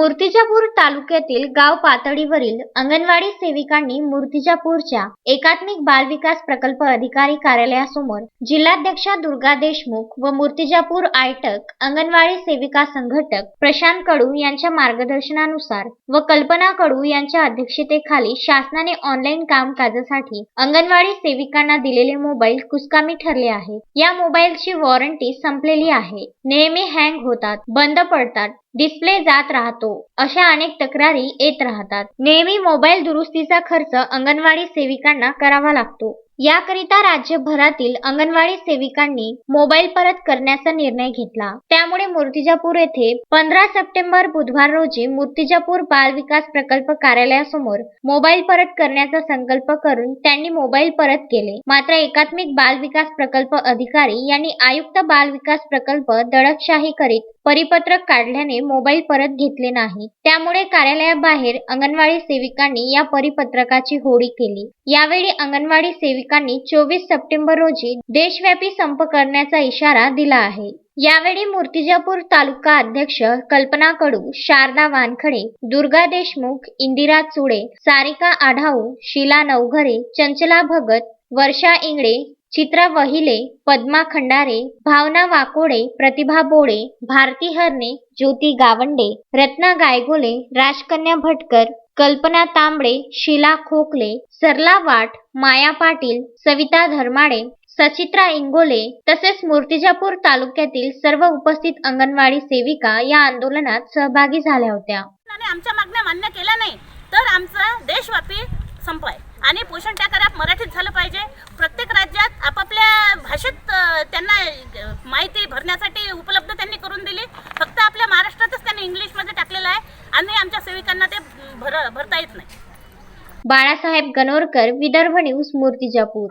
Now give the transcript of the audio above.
मूर्तिजापूर तालुक्यातील गाव पातळीवरील अंगणवाडी सेविकांनी मूर्तिजापूरच्या एकात्मिक बाल विकास प्रकल्प अधिकारी कार्यालयासमोर जिल्हाध्यक्षा दुर्गा देशमुख व मूर्तिजापूर आयटक अंगणवाडी सेविका संघटक प्रशांत कडू यांच्या मार्गदर्शनानुसार व कल्पना कडू यांच्या अध्यक्षतेखाली शासनाने ऑनलाईन कामकाजासाठी अंगणवाडी सेविकांना दिलेले मोबाईल कुस्कामी ठरले आहे या मोबाईलची वॉरंटी संपलेली आहे. नेहमी हँग होतात बंद पडतात डिस्प्ले जात राहतो. अशा अनेक तक्रारी येत राहतात. नेहमी मोबाईल दुरुस्तीचा खर्च अंगणवाडी सेविकांना करावा लागतो. याकरिता राज्यभरातील अंगणवाडी सेविकांनी मोबाईल परत करण्याचा निर्णय घेतला. त्यामुळे मूर्तिजापूर येथे पंधरा सप्टेंबर बुधवार रोजी मूर्तिजापूर बाल विकास प्रकल्प कार्यालयासमोर मोबाईल परत करण्याचा संकल्प करून त्यांनी मोबाईल परत केले. मात्र एकात्मिक बाल विकास प्रकल्प अधिकारी यांनी आयुक्त बाल विकास प्रकल्प दडपशाही करीत परिपत्रक काढल्याने मोबाईल परत घेतले नाही. त्यामुळे कार्यालयाबाहेर अंगणवाडी सेविकांनी या परिपत्रकाची होळी केली. यावेळी अंगणवाडी सेविकांनी चोवीस सप्टेंबर रोजी देशव्यापी संप करण्याचा इशारा दिला आहे. यावेळी मूर्तिजापूर तालुका अध्यक्ष कल्पना कडू शारदा वानखडे दुर्गा देशमुख इंदिरा चुडे सारिका आढाऊ शीला नवघरे चंचला भगत वर्षा इंगळे चित्रा वहिले पद्मा खंडारे भावना वाकोडे प्रतिभा बोडे भारती हरणे ज्योती गावंडे रत्ना गायगोले राजकन्या भटकर कल्पना तांबडे शिला खोकले सरला वाट माया पाटील सविता धर्माडे सचित्रा इंगोले तसेच मूर्तिजापूर तालुक्यातील सर्व उपस्थित अंगणवाडी सेविका या आंदोलनात सहभागी झाल्या होत्या. आमच्या मागण्या मान्य केल्या नाही तर आमचा देशव्यापी संप आहे आणि पोषण टॅकर मराठीत झालं पाहिजे. माहिती भरण्यासाठी उपलब्ध त्यांनी करून दिली. फक्त आपल्या महाराष्ट्रातच त्यांनी इंग्लिशमध्ये टाकलेलं आहे. आणि आमच्या सेविकांना ते भर भरता येत नाही. बाळासाहेब गणोरकर विदर्भ न्यूज मूर्तिजापूर.